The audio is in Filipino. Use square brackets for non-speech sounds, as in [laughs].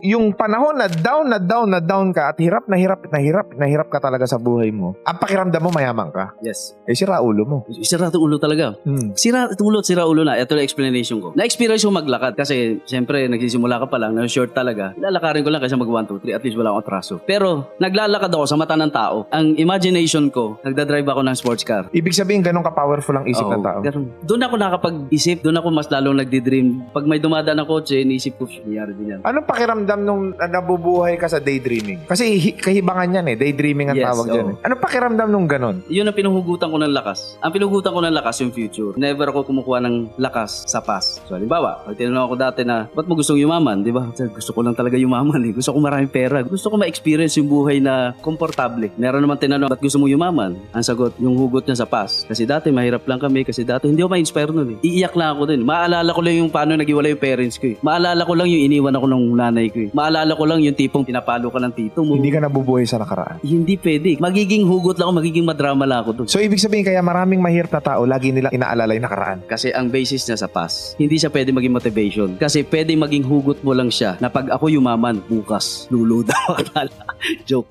Yung panahon na down na down na down ka at hirap na hirap na hirap na hirap ka talaga sa buhay mo, ang pakiramdam mo mayaman ka. Yes. Eh, sira ulo mo. Sira ulo talaga. Hmm. Sira ulo, sira ulo na. Ito yung explanation ko. Na-experience ko maglakad kasi siyempre nagsisimula ka pa lang, na short talaga. Lalakarin ko lang kasi mag 1, 2, 3, at least wala akong atraso. Pero naglalakad ako sa mata ng tao. Ang imagination ko, nagdadrive ako ng sports car. Ibig sabihin, ganun ka-powerful ang isip ng Oo, tao. ganun. Doon ako nakapag-isip, doon ako mas lalong nagdi-dream. Pag may dumadaan ng kotse, iniisip ko, nangyari din yan. Anong pakiramdam nung uh, nabubuhay ka sa daydreaming? Kasi hi- kahibangan yan eh. Daydreaming ang Yes, tawag dyan oo. eh. Anong pakiramdam nung ganun? Yun ang pinuhugutan ko ng lakas. Ang pinuhugutan ko ng lakas yung future. Never ako kumukuha ng lakas sa past. So, halimbawa, pag tinanong ako dati na, ba't mo gustong yumaman? Di ba? Sir, [laughs] Gusto ko lang talaga yumaman eh. Gusto ko maraming pera. Gusto ko ma-experience yung buhay na komportable. Meron naman tinanong, ba't gusto mo yumaman? Ang sagot, yung hugot niya sa past. Kasi dati mahirap lang kami. Kasi dati hindi ako ma-inspire nun eh. Iiyak lang ako dun. Maalala ko lang yung paano nagiwala yung parents ko eh. Maalala ko lang yung iniwan ako ng nanay ko eh. Maalala ko lang yung tipong pinapalo ka ng tito mo. Hindi ka nabubuhay sa nakaraan. Hindi pwede. Magiging hugot lang ako, magiging madrama lang ako dun. So, ibig sabihin kaya maraming mahirap na tao, lagi nila inaalala yung nakaraan. Kasi ang basis niya sa past, hindi siya pwede maging motivation. Kasi pwede maging hugot mo lang siya na pag ako yumaman, bukas, luluda [laughs] ako. Joke.